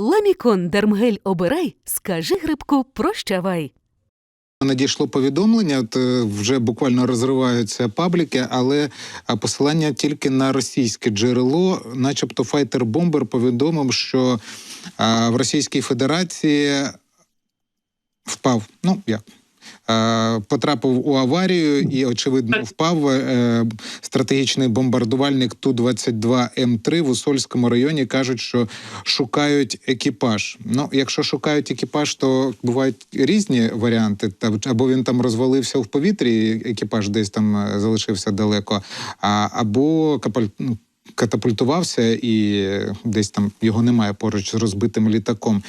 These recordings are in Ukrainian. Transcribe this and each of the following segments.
Ламікон Дермгель обирай, скажи грибку прощавай. Надійшло повідомлення, е, вже буквально розриваються пабліки, але посилання тільки на російське джерело, начебто Файтер Бомбер повідомив, що в Російській Федерації впав. Ну як? Е, Потрапив у аварію і, очевидно, впав е, стратегічний бомбардувальник Ту-22М3 в Усольському районі. Кажуть, що шукають екіпаж. Ну, якщо шукають екіпаж, то бувають різні варіанти. Або він там розвалився в повітрі, екіпаж десь там е, залишився далеко, або ну, катапультувався і десь там його немає поруч з розбитим літаком.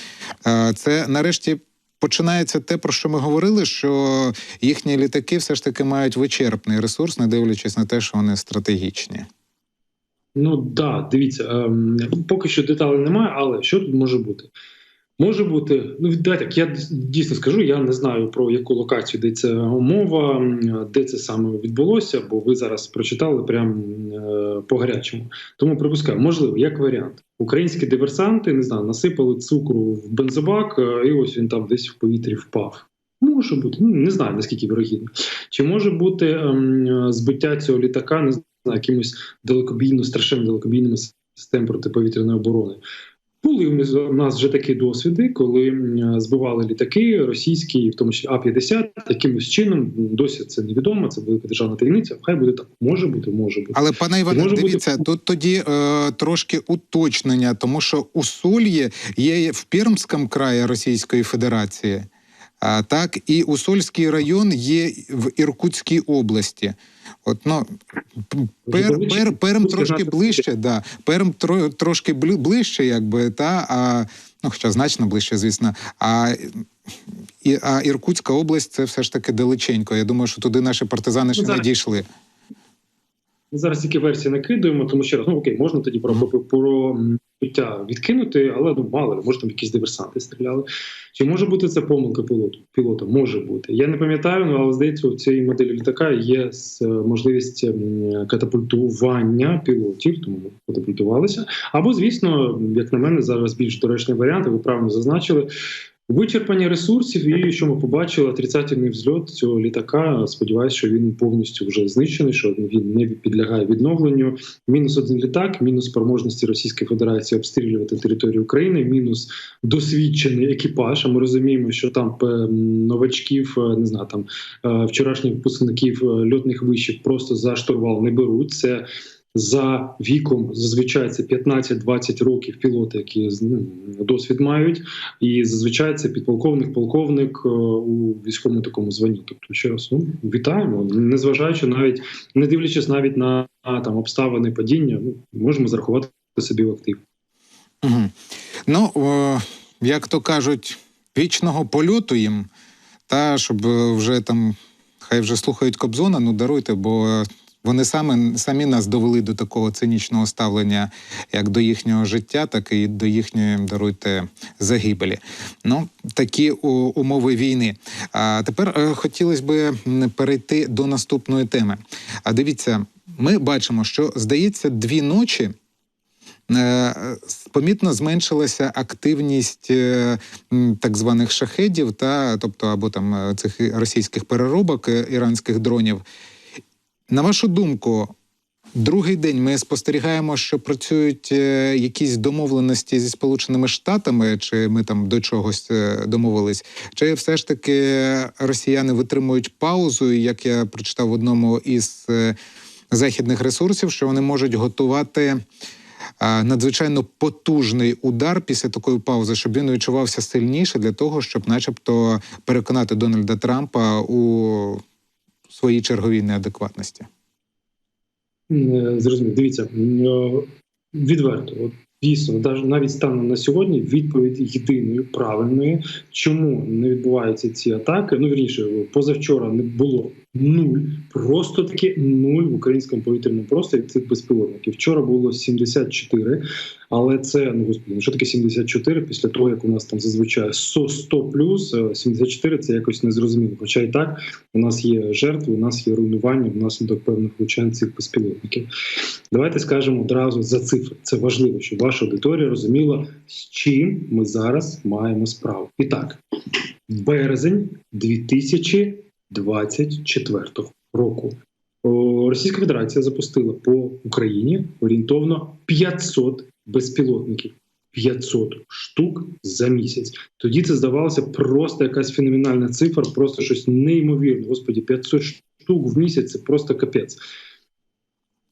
Це нарешті. Починається те, про що ми говорили, що їхні літаки все ж таки мають вичерпний ресурс, не дивлячись на те, що вони стратегічні. Ну да, дивіться, ем, поки що деталей немає, але що тут може бути? Може бути, ну віддай так, я дійсно скажу, я не знаю про яку локацію де це мова, де це саме відбулося, бо ви зараз прочитали прям е, по гарячому. Тому припускаю, можливо, як варіант. Українські диверсанти не знаю, насипали цукру в бензобак, е, і ось він там десь в повітрі впав. Може бути, ну не знаю наскільки вірогідно. Чи може бути ем, збиття цього літака, не знаю, якимось далекобійно, страшенно далекобійними систем протиповітряної оборони? Були в нас- вже такі досвіди, коли збивали літаки російські, в тому числі А-50, якимось чином досі це невідомо. Це велика державна таємниця. Хай буде так. Може бути, може бути. Але пане Іване, Може бути- тут тоді е, трошки уточнення, тому що у Сульє є в Пірмському краї Російської Федерації, а так і Усольський район є в Іркутській області. От ну пер, пер, Перм трошки ближче, да. Перм тро, трошки бли- ближче, якби та а ну хоча значно ближче, звісно. А і, а Іркутська область це все ж таки далеченько. Я думаю, що туди наші партизани ще не дійшли. Ми зараз тільки версії накидуємо, тому що ну окей, можна тоді про, про, про життя відкинути, але ну мало може там якісь диверсанти стріляли. Чи може бути це помилка пілоту? Пілота може бути. Я не пам'ятаю, ну, але здається, у цієї моделі літака є можливість катапультування пілотів, тому катапультувалися. Або, звісно, як на мене, зараз більш доречний варіант, ви правильно зазначили. Вичерпання ресурсів, і що ми побачили, отрицательний взльот цього літака. Сподіваюся, що він повністю вже знищений, що він не підлягає відновленню. Мінус один літак, мінус спроможності Російської Федерації обстрілювати територію України, мінус досвідчений екіпаж. А ми розуміємо, що там е, новачків, е, не знаю, там е, вчорашніх випускників е, льотних вишів просто за штурвал не беруть. Це за віком зазвичай це 15-20 років пілоти, які ну, досвід мають, і зазвичай це підполковник, полковник е, у військовому такому званні. Тобто, ще раз ну вітаємо, незважаючи навіть не дивлячись навіть на там обставини падіння, ну можемо зарахувати собі в актив. Угу. Ну, о, як то кажуть, вічного польоту їм, та щоб е, вже там, хай вже слухають Кобзона, ну даруйте, бо вони самі, самі нас довели до такого цинічного ставлення як до їхнього життя, так і до їхньої, даруйте, загибелі. Ну, такі умови війни. А тепер е, хотілося б перейти до наступної теми. А дивіться, ми бачимо, що здається, дві ночі е, помітно зменшилася активність е, так званих шахедів, та тобто або там цих російських переробок іранських дронів. На вашу думку, другий день ми спостерігаємо, що працюють е, якісь домовленості зі Сполученими Штатами, чи ми там до чогось е, домовились, чи все ж таки росіяни витримують паузу, як я прочитав в одному із е, західних ресурсів, що вони можуть готувати надзвичайно потужний удар після такої паузи, щоб він відчувався сильніше для того, щоб, начебто, переконати Дональда Трампа у своїй черговій неадекватності. Е, Зрозуміло, дивіться е, відверто. Дійсно, навіть станом на сьогодні відповідь єдиною правильною, чому не відбуваються ці атаки. Ну вірніше, позавчора не було нуль. Просто таки нуль в українському повітряному просторі цих безпілотників. Вчора було 74, але це ну господи, що таке 74 після того, як у нас там зазвичай 100, 100 плюс е, 74 це якось незрозуміло. Хоча і так у нас є жертви, у нас є руйнування внаслідок певних влучань цих безпілотників. Давайте скажемо одразу за цифри. Це важливо, щоб ваша аудиторія розуміла, з чим ми зараз маємо справу. І так, березень 2024 року. Російська Федерація запустила по Україні орієнтовно 500 безпілотників. 500 штук за місяць. Тоді це здавалося просто якась феноменальна цифра, просто щось неймовірне. Господі, 500 штук в місяць це просто капець.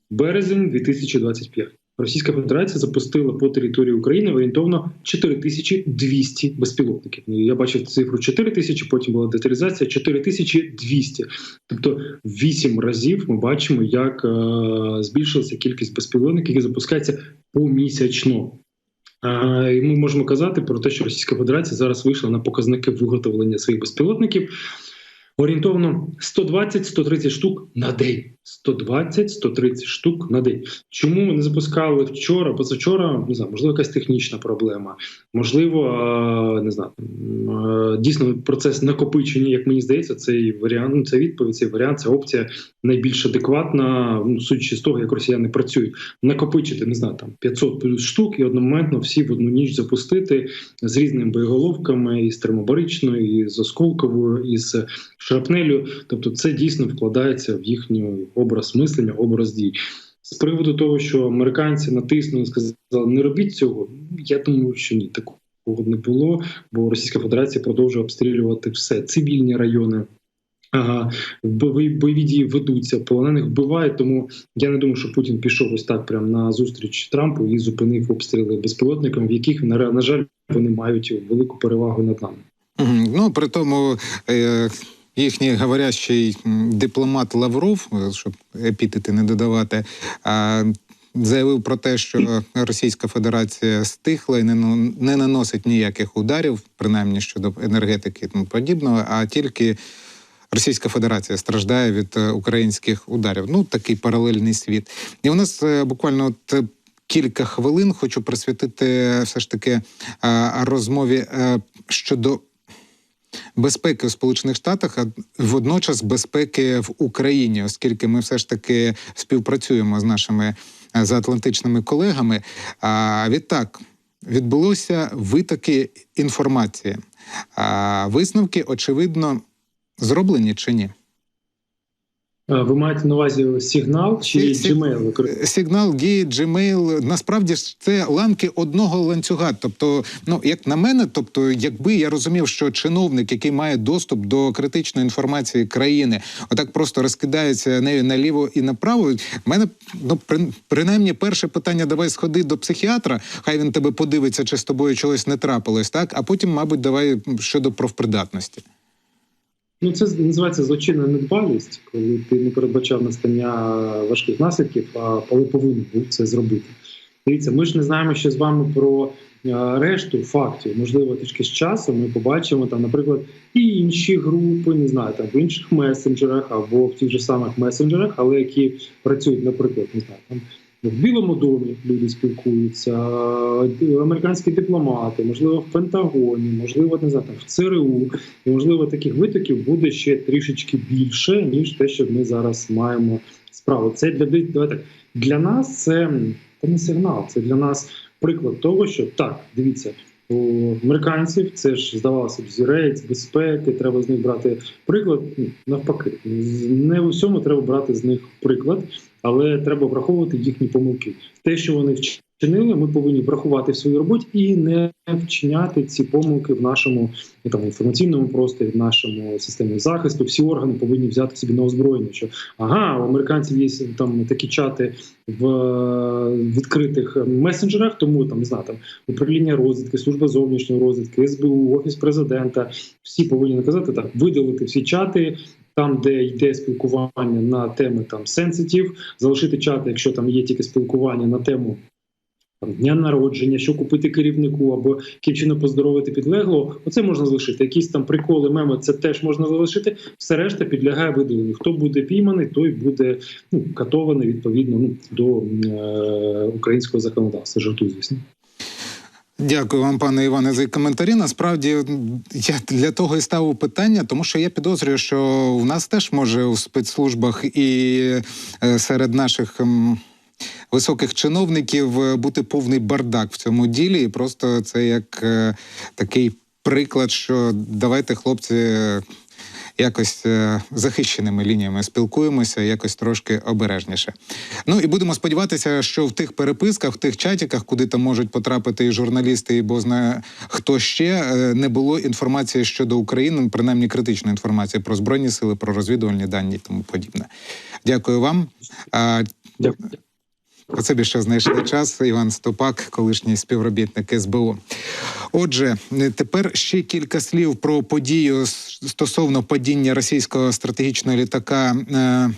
Березень 2025. Російська Федерація запустила по території України орієнтовно 4200 безпілотників. Ну, Я бачив цифру 4000, потім була деталізація 4200. Тобто 8 разів ми бачимо, як е, збільшилася кількість безпілотників, які запускаються помісячно. І ми можемо казати про те, що Російська Федерація зараз вийшла на показники виготовлення своїх безпілотників орієнтовно 120-130 штук на день. 120-130 штук на день. Чому ми не запускали вчора, позавчора? Не знаю, можливо, якась технічна проблема, можливо, не знаю, дійсно процес накопичення, як мені здається, цей варіант, ну, це відповідь, цей варіант, ця опція найбільш адекватна, ну, судячи з того, як росіяни працюють. Накопичити, не знаю, там 500 плюс штук і одномоментно всі в одну ніч запустити з різними боєголовками, і з термобаричною, і з осколковою, і з шрапнелю. Тобто, це дійсно вкладається в їхній образ мислення, образ дій. З приводу того, що американці натиснули, сказали, не робіть цього. Я думаю, що ні, такого не було, бо Російська Федерація продовжує обстрілювати все цивільні райони. Ага, бойові, дії ведуться, полонених вбивають. Тому я не думаю, що Путін пішов ось так прямо на зустріч Трампу і зупинив обстріли безпілотниками, в яких на жаль вони мають велику перевагу над нами. Ну при тому е, їхній говорящий дипломат Лавров, е, щоб епітети не додавати, заявив про те, що Російська Федерація стихла і не, наносить ніяких ударів, принаймні щодо енергетики і тому подібного, а тільки. Російська Федерація страждає від е, українських ударів. Ну такий паралельний світ. І у нас е, буквально от кілька хвилин хочу присвятити все ж таки розмові щодо безпеки в Сполучених Штатах, а водночас безпеки в Україні, оскільки ми все ж таки співпрацюємо з нашими е, заатлантичними колегами. А відтак відбулося витоки інформації. А висновки, очевидно, зроблені чи ні? Е, Ви маєте на увазі сигнал чи Gmail? Сигнал дії, Gmail, насправді ж це ланки одного ланцюга. Тобто, ну як на мене, тобто, якби я розумів, що чиновник, який має доступ до критичної інформації країни, отак просто розкидається нею наліво і направо. в мене ну при, принаймні перше питання: давай сходи до психіатра, хай він тебе подивиться, чи з тобою чогось не трапилось, так а потім, мабуть, давай щодо профпридатності. Ну, це називається злочинна недбалість, коли ти не передбачав настання важких наслідків, а коли повинен був це зробити. Дивіться, ми ж не знаємо ще з вами про е, решту фактів. Можливо, трішки з часом ми побачимо там, наприклад, і інші групи, не знаю, там в інших месенджерах або в тих же самих месенджерах, але які працюють, наприклад, не знаю, там в Білому домі люди спілкуються, американські дипломати, можливо, в Пентагоні, можливо, не знаю, в ЦРУ. І можливо таких витоків буде ще трішечки більше, ніж те, що ми зараз маємо справу. Це для давай так, для нас це, це не сигнал, це для нас приклад того, що так, дивіться. У американців це ж здавалося б зірець, безпеки, треба з них брати приклад. Навпаки, не у всьому треба брати з них приклад, але треба враховувати їхні помилки. Те, що вони вчинили, ми повинні врахувати в своїй роботі і не вчиняти ці помилки в нашому ну, там інформаційному просторі, в нашому системі захисту. Всі органи повинні взяти собі на озброєння. Що ага, у американців є там такі чати в е, відкритих месенджерах, тому там не знаю, там управління розвідки, служба зовнішньої розвідки, СБУ, офіс президента. Всі повинні наказати так, видалити всі чати. Там, де йде спілкування на теми там сенситів, залишити чати, якщо там є тільки спілкування на тему там, дня народження, що купити керівнику або чином поздоровити підлеглого, оце можна залишити. Якісь там приколи, меми, це теж можна залишити. Все решта підлягає видаленню. Хто буде пійманий, той буде ну, катований відповідно ну, до е, українського законодавства. Жартую, звісно. Дякую вам, пане Іване, за коментарі. Насправді я для того і ставив питання, тому що я підозрюю, що в нас теж може у спецслужбах і е, серед наших. ем, Високих чиновників е, бути повний бардак в цьому ділі, і просто це як е, такий приклад, що давайте, хлопці, якось е, захищеними лініями спілкуємося, якось трошки обережніше. Ну і будемо сподіватися, що в тих переписках, в тих чатіках, куди там можуть потрапити і журналісти, і бо знає хто ще, е, не було інформації щодо України, принаймні критичної інформації про збройні сили, про розвідувальні дані і тому подібне. Дякую вам. А, Дякую. Спасибі, що знайшли час. Іван Стопак, колишній співробітник СБУ. Отже, тепер ще кілька слів про подію стосовно падіння російського стратегічного літака. е,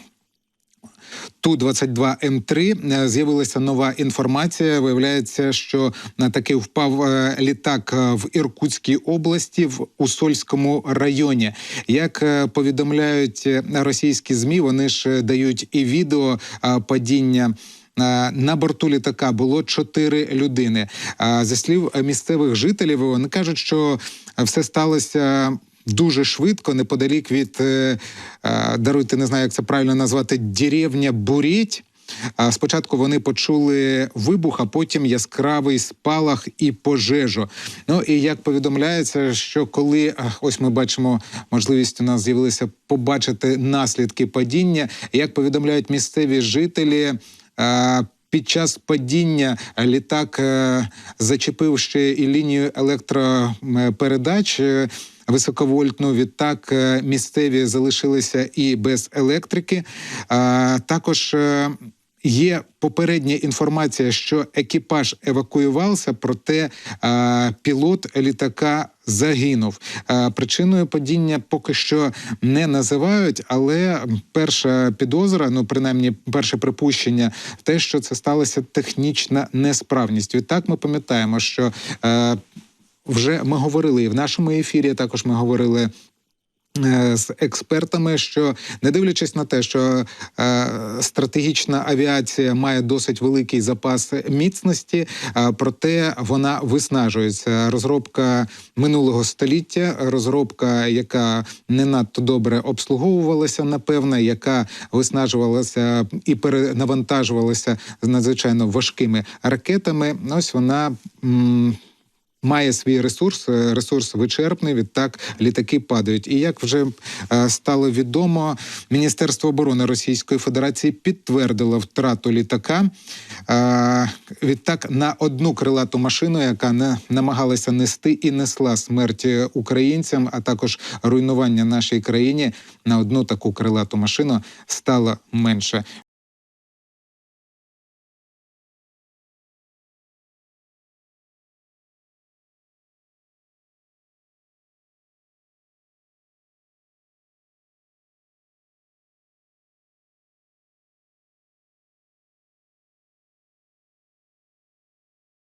Ту-22М3 Е, з'явилася нова інформація. Виявляється, що на таки впав е, літак в Іркутській області в Усольському районі. Як повідомляють російські змі, вони ж дають і відео падіння. Е, На борту літака було чотири людини. За слів місцевих жителів, вони кажуть, що все сталося дуже швидко, неподалік від е, е, даруйте, не знаю, як це правильно назвати, деревня Буріть. Спочатку вони почули вибух, а потім яскравий спалах і пожежу. Ну і як повідомляється, що коли ось ми бачимо можливість у нас з'явилася побачити наслідки падіння, як повідомляють місцеві жителі. Під час падіння літак е, зачепив ще і лінію електропередач е, високовольтну. Відтак е, місцеві залишилися і без електрики. Також Є попередня інформація, що екіпаж евакуювався, проте е, пілот літака загинув. Е, причиною падіння поки що не називають, але перша підозра, ну принаймні перше припущення, те, що це сталася технічна несправність. Відтак ми пам'ятаємо, що е, вже ми говорили і в нашому ефірі. Також ми говорили. Е, З експертами, що не дивлячись на те, що е, стратегічна авіація має досить великий запас міцності, е, проте вона виснажується. Розробка минулого століття, розробка, яка не надто добре обслуговувалася, напевне, яка виснажувалася і перенавантажувалася надзвичайно важкими ракетами. Ось вона. м, Має свій ресурс, е, ресурс вичерпний. Відтак літаки падають. І як вже е, стало відомо, Міністерство оборони Російської Федерації підтвердило втрату літака. Е, Відтак на одну крилату машину, яка не намагалася нести і несла смерть українцям, а також руйнування нашій країні. На одну таку крилату машину стало менше.